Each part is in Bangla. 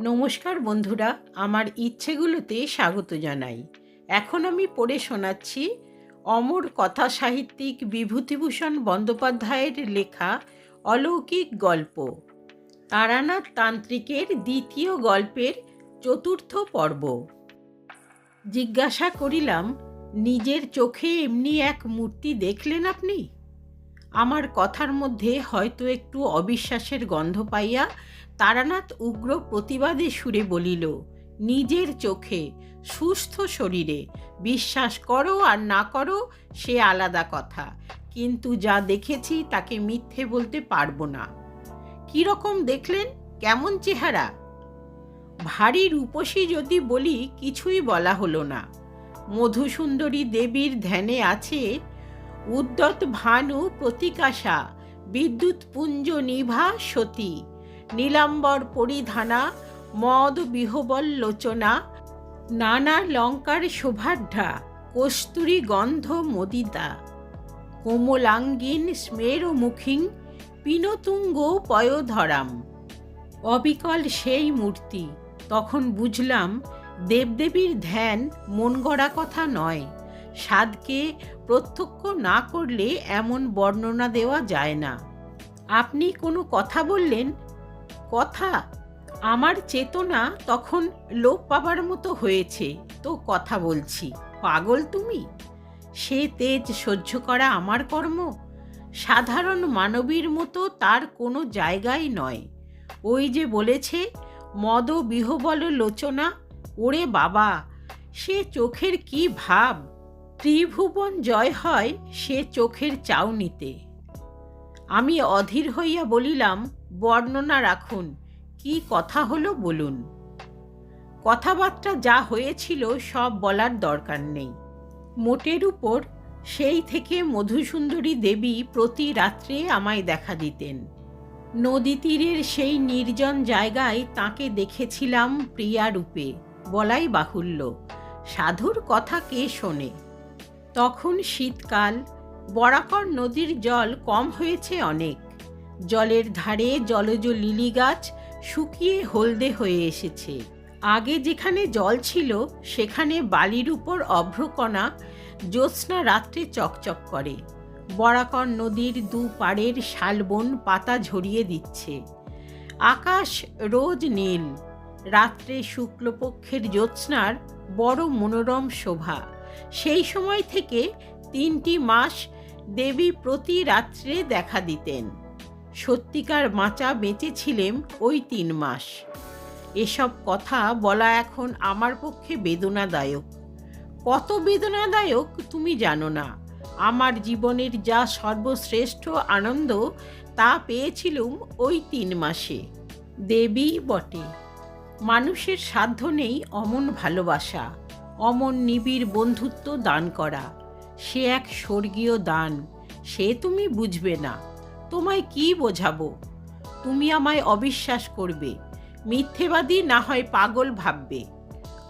নমস্কার বন্ধুরা, আমার ইচ্ছেগুলোতে স্বাগত জানাই। এখন আমি পড়ে শোনাচ্ছি অমর কথা সাহিত্যিক বিভূতিভূষণ বন্দ্যোপাধ্যায়ের লেখা অলৌকিক গল্প। তারানাথ তান্ত্রিকের দ্বিতীয় গল্পের চতুর্থ পর্ব। জিজ্ঞাসা করিলাম, নিজের চোখে এমনি এক মূর্তি দেখলেন আপনি? আমার কথার মধ্যে হয়তো একটু অবিশ্বাসের গন্ধ পাইয়া তারানাথ উগ্র প্রতিবাদে সুরে বলিল, নিজের চোখে, সুস্থ শরীরে, বিশ্বাস করো আর না করো, সে আলাদা কথা। কিন্তু যা দেখেছি তাকে মিথ্যে বলতে পারব না। কীরকম দেখলেন? কেমন চেহারা? ভারী রূপসী যদি বলি, কিছুই বলা হলো না। মধুসুন্দরী দেবীর ধ্যানে আছে উদ্যত ভানু প্রতিকাশা, বিদ্যুৎ পুঞ্জ নিভা সতী, নীলাম্বর পরিধানা, মদ বিহবল লোচনা, নানা লঙ্কার শোভাঢ্যা কস্তুরী গন্ধ মদিতা, কোমলাঙ্গিন স্মেরমুখিং, পিনতুঙ্গ পয়োধরাম। অবিকল সেই মূর্তি, তখন বুঝলাম দেবদেবীর ধ্যান মন গড়া কথা নয়। স্বাদকে প্রত্যক্ষ না করলে এমন বর্ণনা দেওয়া যায় না। আপনি কোনো কথা বললেন, কথা, আমার চেতনা তখন লোপ পাবার মতো হয়েছে, তো কথা বলছি। পাগল তুমি? সে তেজ সহ্য করা আমার কর্ম? সাধারণ মানবীর মতো তার কোনো জায়গাই নয়। ওই যে বলেছে মদ বিহবল লোচনা, ওরে বাবা, সে চোখের কি ভাব? ত্রিভুবন জয় হয় সে চোখের চাউনিতে। আমি অধীর হইয়া বলিলাম, বর্ণনা রাখুন, কি কথা হলো বলুন? কথাবার্তা যা হয়েছিল সব বলার দরকার নেই। মোটের উপর সেই থেকে মধুসুন্দরী দেবী প্রতি রাত্রে আমায় দেখা দিতেন। নদী তীরের সেই নির্জন জায়গায় তাকে দেখেছিলাম প্রিয়া রূপে বলাই বাহুল্য। সাধুর কথা কে শোনে? তখন শীতকাল, বরাকর নদীর জল কম হয়েছে অনেক। জলের ধারে জলজ লিলি গাছ শুকিয়ে হলদে হয়ে এসেছে। আগে যেখানে জল ছিল, সেখানে বালির উপর অভ্রকণা জ্যোৎস্না রাত্রে চকচক করে। বরাকর নদীর দু পাড়ের শালবন পাতা ঝরিয়ে দিচ্ছে। আকাশ রোজ নীল। রাত্রে শুক্লপক্ষের জ্যোৎস্নার বড় মনোরম শোভা। সেই সময় থেকে তিনটি মাস দেবী প্রতি রাত্রে দেখা দিতেন। সত্যিকার মাচা বেঁচেছিলেন ওই তিন মাস। এসব কথা বলা এখন আমার পক্ষে বেদনাদায়ক। কত বেদনাদায়ক তুমি জানো না। আমার জীবনের যা সর্বশ্রেষ্ঠ আনন্দ তা পেয়েছিলুম ওই তিন মাসে। দেবী বটে। মানুষের সাধ্য নেই অমন ভালোবাসা। অমন নিবিড় বন্ধুত্ব দান করা। সে এক স্বর্গীয় দান, সে তুমি বুঝবে না। তোমায় কি বোঝাবো? তুমি আমায় অবিশ্বাস করবে। মিথ্যেবাদী না হয় পাগল ভাববে।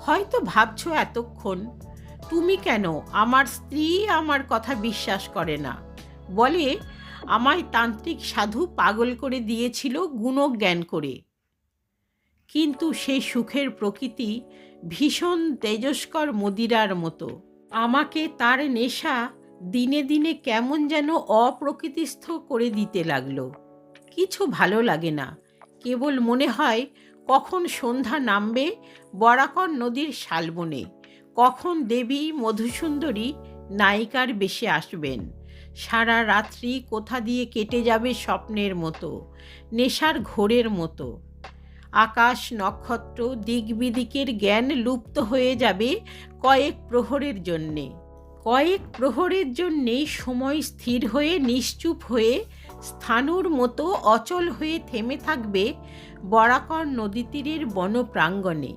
হয়তো ভাবছ এতক্ষণ, তুমি কেন? আমার স্ত্রী আমার কথা বিশ্বাস করে না। বলে আমায় তান্ত্রিক সাধু পাগল করে দিয়েছিল গুণজ্ঞান করে। কিন্তু সেই সুখের প্রকৃতি ভীষণ তেজস্কর মদিরার মতো। আমাকে তার নেশা দিনে দিনে কেমন যেন অপ্রকৃতিস্থ করে দিতে লাগল। কিছু ভালো লাগে না। কেবল মনে হয়, কখন সন্ধ্যা নামবে বরাকর নদীর শালবনে, কখন দেবী মধুসুন্দরী নায়িকার বেশে আসবেন। সারা রাত্রি কোথা দিয়ে কেটে যাবে স্বপ্নের মতো, নেশার ঘোরের মতো। আকাশ নক্ষত্র দিকবিদিকের জ্ঞান লুপ্ত হয়ে যাবে কয়েক প্রহরের জন্যে। কয়েক প্রহরের জন্যে সময় স্থির হয়ে নিশ্চুপ হয়ে স্থানুর মতো অচল হয়ে থেমে থাকবে বরাকর নদী তীরের বনপ্রাঙ্গণে।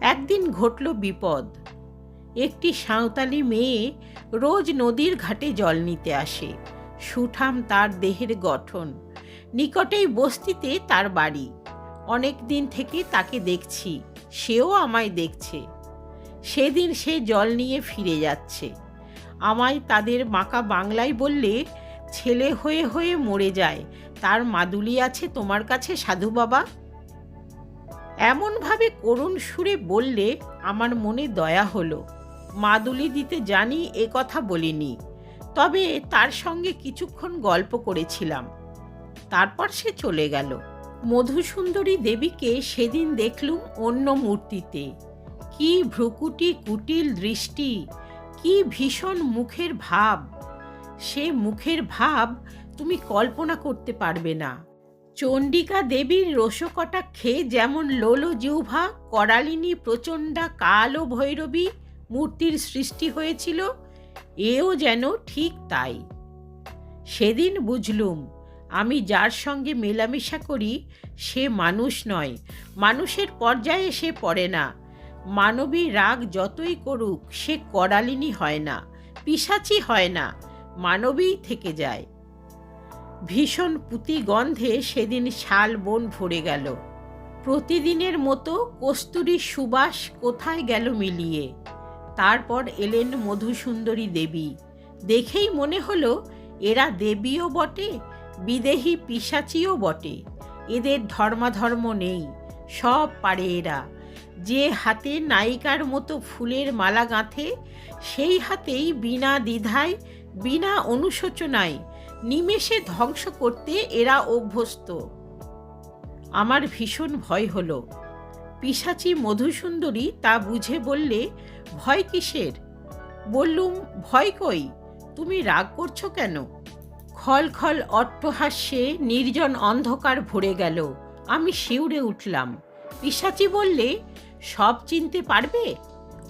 একদিন ঘটল বিপদ। একটি সাঁওতালি মেয়ে রোজ নদীর ঘাটে জল নিতে আসে। সুঠাম তার দেহের গঠন। নিকটেই বস্তিতে তার বাড়ি। অনেক দিন থেকে তাকে দেখছি। সেও আমায় দেখছে। সেদিন সে জল নিয়ে ফিরে যাচ্ছে। আমায় তাদের মাকা বাংলায় বললে, ছেলে হয়ে হয়ে মরে যায়। তার মাদুলি আছে তোমার কাছে, সাধু বাবা? এমনভাবে করুণ সুরে বললে আমার মনে দয়া হলো। মাদুলি দিতে জানি এ কথা বলিনি। তবে তার সঙ্গে কিছুক্ষণ গল্প করেছিলাম। তারপর সে চলে গেল। মধুসুন্দরী দেবীকে সেদিন দেখলুম অন্য মূর্তিতে। কি ভ্রুকুটি কুটিল দৃষ্টি, কি ভীষণ মুখের ভাব। সে মুখের ভাব তুমি কল্পনা করতে পারবে না। চণ্ডিকা দেবীর রসকটাক্ষে যেমন লোলো জিহ্বা, করালিনী প্রচণ্ডা কাল ভৈরবী মূর্তির সৃষ্টি হয়েছিল, এও যেন ঠিক তাই। সেদিন বুঝলুম আমি যার সঙ্গে মেলামেশা করি, সে মানুষ নয়। মানুষের পর্যায়ে সে পড়ে না। মানবী রাগ যতই করুক, সে করালিনী হয় না পিসাচি হয় না, মানবীই থেকে যায়। ভীষণ পুঁতি গন্ধে সেদিন শাল বন ভরে গেল। প্রতিদিনের মতো কস্তুরী সুবাস কোথায় গেল মিলিয়ে? তারপর এলেন মধুসুন্দরী দেবী। দেখেই মনে হলো, এরা দেবীও বটে বিদেহী পিসাচিও বটে। এদের ধর্মাধর্ম নেই। সব পারে এরা। যে হাতে নায়িকার মতো ফুলের মালা গাঁথে, সেই হাতেই বিনা দ্বিধায়, বিনা অনুশোচনায় নিমেষে ধ্বংস করতে এরা অভ্যস্ত। আমার ভীষণ ভয় হলো। পিসাচি মধুসুন্দরী তা বুঝে বললে, ভয় কিসের? বললুম, ভয় কই? তুমি রাগ করছ কেন? খল খল অট্টহাস্যে নির্জন অন্ধকার ভরে গেল। আমি শিউরে উঠলাম। পিসাচি বললে, সব চিনতে পারবে?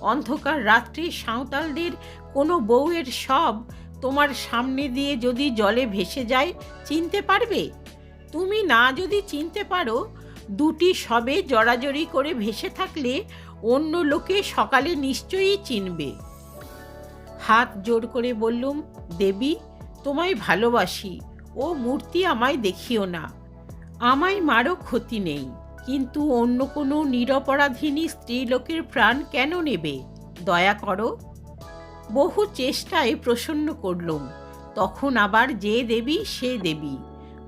অন্ধকার রাত্রে সাঁওতালদের কোনো বউয়ের সব তোমার সামনে দিয়ে যদি জলে ভেসে যায়, চিনতে পারবে? তুমি না যদি চিনতে পারো, দুটি সবে জড়াজড়ি করে ভেসে থাকলে অন্য লোকে সকালে নিশ্চয়ই চিনবে। হাত জোর করে বললুম, দেবী তোমায় ভালোবাসি। ও মূর্তি আমায় দেখিও না। আমায় মারও ক্ষতি নেই। কিন্তু অন্য কোনো নিরপরাধিনী স্ত্রীলোকের প্রাণ কেন নেবে? দয়া করো। বহু চেষ্টায় প্রসন্ন করলুম। তখন আবার যে দেবী, সে দেবী।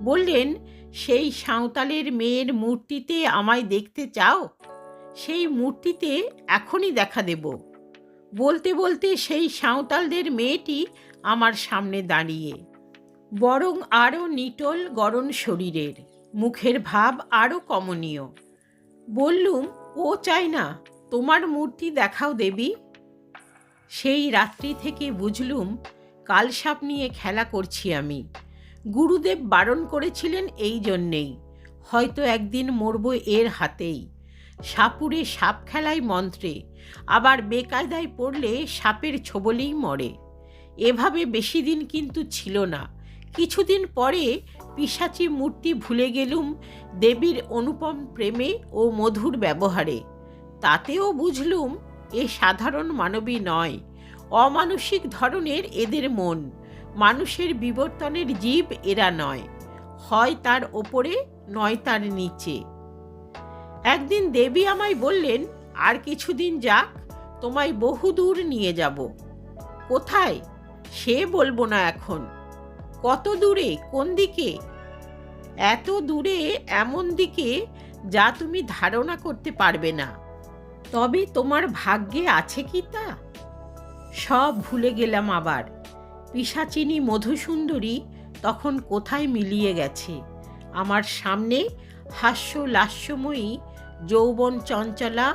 বললেন, সেই সাঁওতালের মেয়ের মূর্তিতে আমায় দেখতে চাও? সেই মূর্তিতে এখনই দেখা দেব। বলতে বলতে সেই সাঁওতালদের মেয়েটি আমার সামনে দাঁড়িয়ে। বরং আরও নিটল গরণ শরীরের, মুখের ভাব আরও কমনীয়। বললুম, ও চাই না, তোমার মূর্তি দেখাও দেবী। সেই রাত্রি থেকে বুঝলুম, কালসাপ নিয়ে খেলা করছি আমি। গুরুদেব বারণ করেছিলেন এই জন্যেই, হয়তো একদিন মরব এর হাতেই। সাপুরে সাপ খেলায় মন্ত্রে, আবার বেকায়দায় পড়লে সাপের ছোবলেই মরে। এভাবে বেশি দিন কিন্তু ছিল না। কিছুদিন পরে পিসাচি মূর্তি ভুলে গেলুম দেবীর অনুপম প্রেমে ও মধুর ব্যবহারে। তাতেও বুঝলুম এ সাধারণ মানবী নয়, অমানসিক ধরনের এদের মন, মানুষের বিবর্তনের জীব এরা নয়, হয় তার ওপরে নয় তার নিচে। একদিন দেবী আমায় বললেন, আর কিছুদিন যাক, তোমায় বহুদূর নিয়ে যাব। কোথায়? সে বলব না এখন। কত দূরে? কোন দিকে? এত দূরে, এমন দিকে যা তুমি ধারণা করতে পারবে না। তবে তোমার ভাগ্যে আছে কি তা? সব ভুলে গেলাম আবার। পিসাচিনী মধুসুন্দরী তখন কোথায় মিলিয়ে গেছে? আমার সামনে হাস্য লাস্যময়ী যৌবন চঞ্চলা,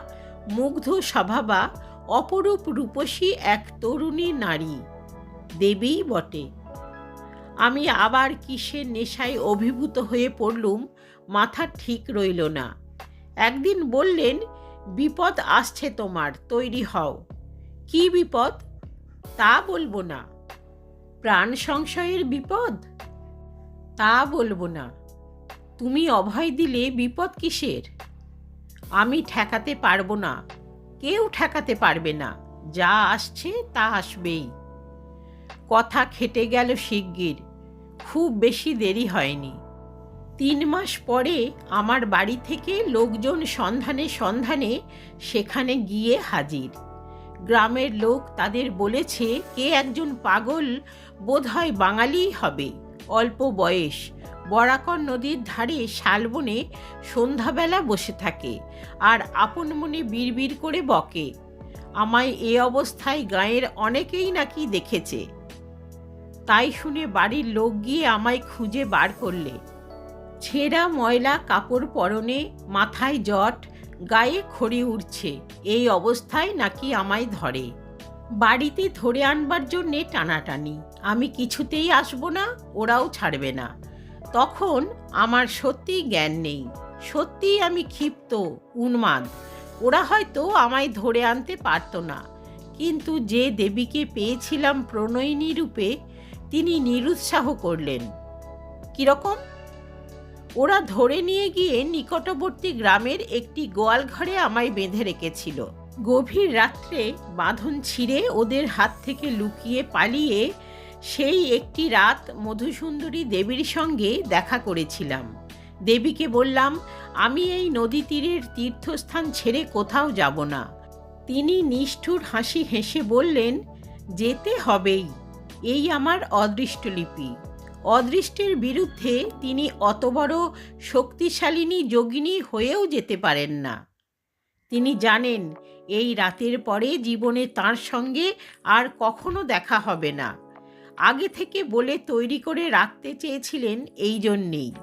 মুগ্ধ স্বভাবা, অপরূপ রূপসী এক তরুণী নারী। দেবীই বটে। আমি আবার কিসের নেশায় অভিভূত হয়ে পড়লুম, মাথা ঠিক রইল না। একদিন বললেন, বিপদ আসছে তোমার, তৈরি হও। কি বিপদ? তা বলব না। প্রাণ সংশয়ের বিপদ? তা বলব না। তুমি অভয় দিলে বিপদ কিসের? আমি ঠেকাতে পারব না। কেউ ঠেকাতে পারবে না। যা আসছে, তা আসবেই। কথা খেটে গেল শিগগির। খুব বেশি দেরি হয়নি। তিন মাস পরে আমার বাড়ি থেকে লোকজন সন্ধানে সন্ধানে সেখানে গিয়ে হাজির। গ্রামের লোক তাদের বলেছে, কে একজন পাগল বোধহয় বাঙালিই হবে। অল্প বয়স। বরাকর নদীর ধারে শালবনে সন্ধ্যাবেলা বসে থাকে আর আপন মনে বিড়বিড় করে বকে। আমায় এ অবস্থায় গাঁয়ের অনেকেই নাকি দেখেছে। তাই শুনে বাড়ির লোক গিয়ে আমায় খুঁজে বার করলে। ছেঁড়া ময়লা কাপড় পরনে মাথায় জট, গায়ে খড়ি উঠছে এই অবস্থায় নাকি আমায় ধরে। বাড়িতে ধরে আনবার জন্যে টানাটানি। আমি কিছুতেই আসব না, ওরাও ছাড়বে না। তখন আমার সত্যিই জ্ঞান নেই। সত্যিই আমি ক্ষিপ্ত, উন্মাদ। ওরা হয়তো আমায় ধরে আনতে পারতো না। কিন্তু যে দেবীকে পেয়েছিলাম প্রণয়িনী রূপে, তিনি নিরুৎসাহ করলেন। কীরকম? ওরা ধরে নিয়ে গিয়ে নিকটবর্তী গ্রামের একটি গোয়াল ঘরে আমায় বেঁধে রেখেছিল। গভীর রাত্রে বাঁধন ছিঁড়ে ওদের হাত থেকে লুকিয়ে পালিয়ে সেই একটি রাত মধুসুন্দরী দেবীর সঙ্গে দেখা করেছিলাম। দেবীকে বললাম, আমি এই নদী তীরের তীর্থস্থান ছেড়ে কোথাও যাব না। তিনি নিষ্ঠুর হাসি হেসে বললেন, যেতে হবেই। এই আমার অদৃষ্টলিপি অদৃষ্টের বিরুদ্ধে তিনি অত বড় শক্তিশালিনী যোগিনী হয়েও যেতে পারেন না। তিনি জানেন, এই রাতের পরে জীবনে তার সঙ্গে আর কখনো দেখা হবে না। আগে থেকে বলে তৈরি করে রাখতে চেয়েছিলেন এই জন্যেই।